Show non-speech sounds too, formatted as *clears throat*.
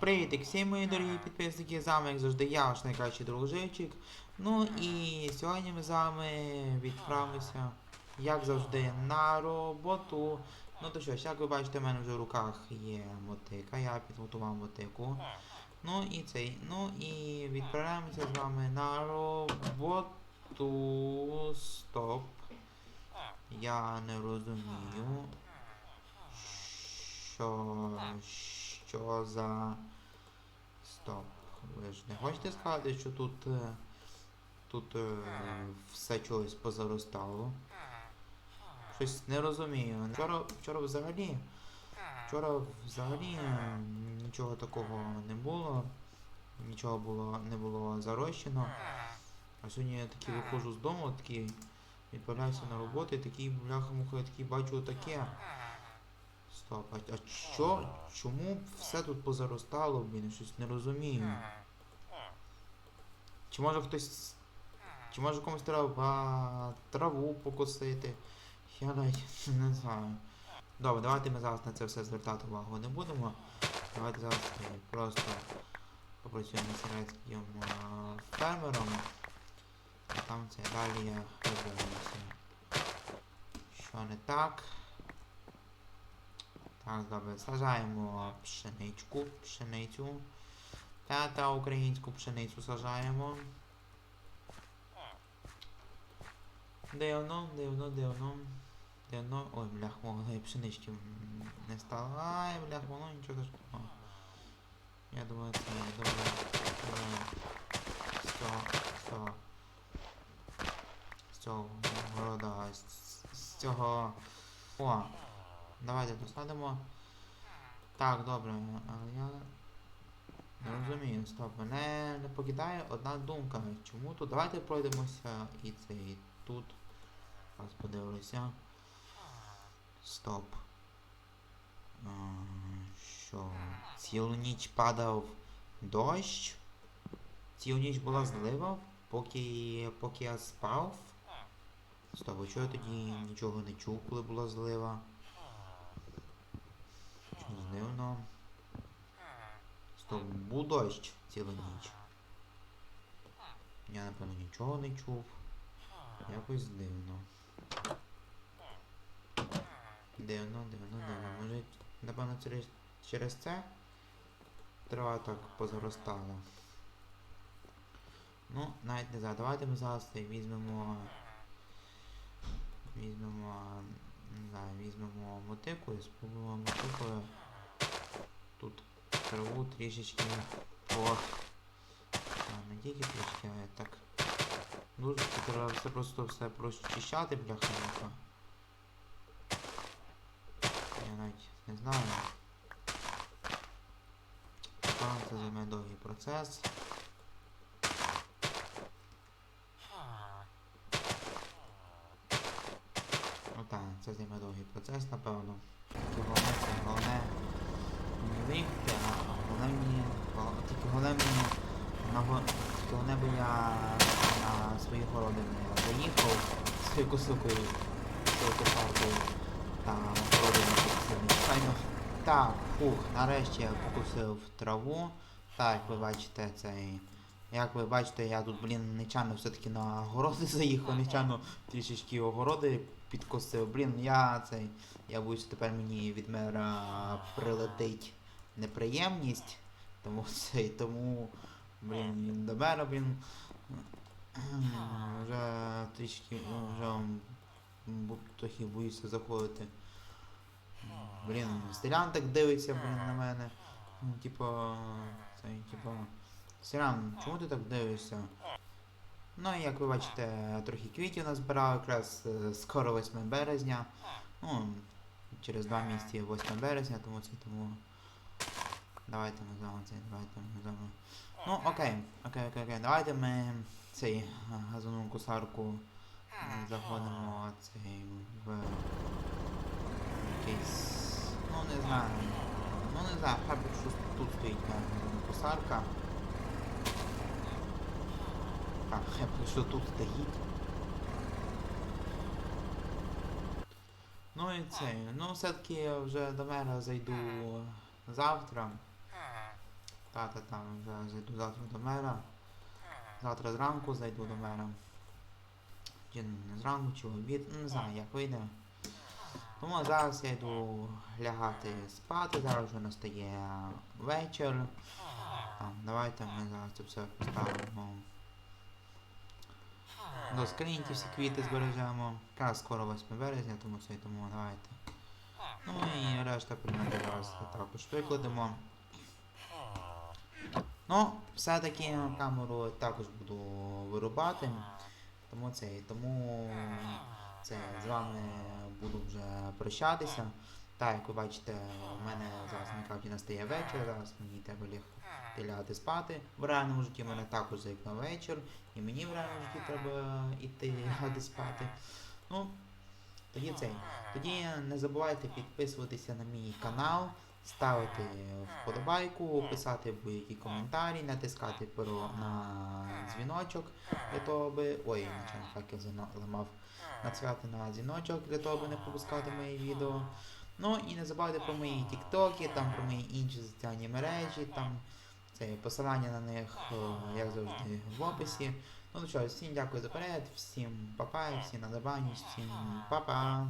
Привіт, всі мої дорогі підписники, з вами, як завжди, я ваш найкращий друг Ну і сьогодні ми з вами відправимося, як завжди, на роботу. Ну то що ж, як ви бачите, в мене вже в руках є мотика, я підготував мотику. Ну і цей. Ну і відправляємося з вами на роботу. Стоп. Я не розумію. Що. Що за. Стоп. Ви ж не хочете сказати, що тут. е, Тут е, все чогось позаростало. Щось не розумію. Вчора, вчора взагалі. Вчора взагалі е, нічого такого не було. Нічого було, не було зарощено. А сьогодні я такий виходжу з дому, такий відправляюся на роботу і такий бляха-муха, такий бачу таке. Стоп, а, що? Чому все тут позаростало, блін, щось не розумію. Чи може хтось. Чи може комусь треба траву покосити? Я навіть *laughs* не знаю. Добре, давайте ми зараз на це все звертати увагу не будемо. Давайте зараз просто попрацюємо з середським фермером. А там це далі я розберемося. Що не так? Так, добре, сажаємо пшеничку, пшеницю. Та та українську пшеницю сажаємо. Дивно, дивно, дивно. Дивно. Ой, блях, мого і пшенички м, не стало. Ай, блях, воно нічого страшного. Я думаю, це я думаю. З цього, з цього. З, з цього. О! Давайте посадимо. Так, добре, але я не розумію, стоп, мене не покидає одна думка. Чому тут? Давайте пройдемося і це і тут. Зараз подивлюся. Стоп. А, що? Цілу ніч падав дощ. Цілу ніч була злива, поки, поки я спав. Стоп, а чого я тоді нічого не чув, коли була злива? Щось дивно. Стоп, дощ цілу ніч. Я напевно нічого не чув. Якось дивно. Дивно, дивно, дивно. Може, напевно, через, через це трава так позаростала. Ну, навіть не знаю. Давайте ми зараз візьмемо. Візьмемо. Не знаю, візьмемо мотику і спробуємо мотикою тут траву трішечки по. Не трішки, а так. Дуже треба все просто все прочищати, бляха муха. Я навіть не знаю. Напевно, це займе довгий процес. Ну так, це займе довгий процес, напевно. Головне, головне не виїхати, а головне мені, тільки головне мені на тільки би я на свої городи не заїхав своєю косукою, своєю косаркою та городи не. Так, фух, нарешті я покусив траву. Так, як ви бачите, цей. Як ви бачите, я тут, блін, нечайно все-таки на городи *laughs* заїхав, нечайно трішечки огороди підкосив. Блін, я цей. Я боюсь, тепер мені від мера прилетить неприємність. Тому цей, тому. Блін, він до мера, блін. *clears throat* Вже трішки, вже трохи боюся заходити. Блін, Стрілян так дивиться, блін, на мене. Типа, цей, типа. Сіран, чому ти так дивишся? Ну, і як ви бачите, трохи квітів назбирав, якраз е, скоро 8 березня. Ну, через два місяці 8 березня, тому це тому. Давайте ми з це, давайте ми з. Ну, окей, окей, окей, окей. Давайте ми цей е, газону косарку е, заходимо цей в якийсь. Ну не знаю. Ну не знаю, хай щось тут стоїть газонна косарка. Так, би що тут стоїть. Ну і це. Ну все-таки я вже до мера зайду завтра. Та-та-та, вже зайду завтра до мера. Завтра зранку зайду до мера. Чи не зранку, чи в обід, не знаю, як вийде. Тому зараз я йду лягати спати, зараз вже настає вечір. Там, давайте ми зараз це все поставимо. До скриньки всі квіти збережемо. Якраз скоро 8 березня, тому це і тому давайте. Ну і решта зараз також викладемо. Ну, все-таки камеру також буду вирубати. Тому це і тому це з вами буду вже прощатися. Так, як ви бачите, у мене зараз на кавті настає вечір, зараз мені треба лягти лягати спати. В реальному житті в мене також за вечір, і мені в реальному житті треба йти лягати спати. Ну, тоді цей. Тоді не забувайте підписуватися на мій канал, ставити вподобайку, писати будь-які коментарі, натискати перо на дзвіночок для того, аби. Ой, нічого факел заламав. Натискати на дзвіночок для того, аби не пропускати мої відео. Ну і не забувайте про мої тіктоки, там про мої інші соціальні мережі, там це посилання на них, е, як завжди, в описі. Ну що, всім дякую за перегляд, всім па-па, всім на добраніч, всім па-па.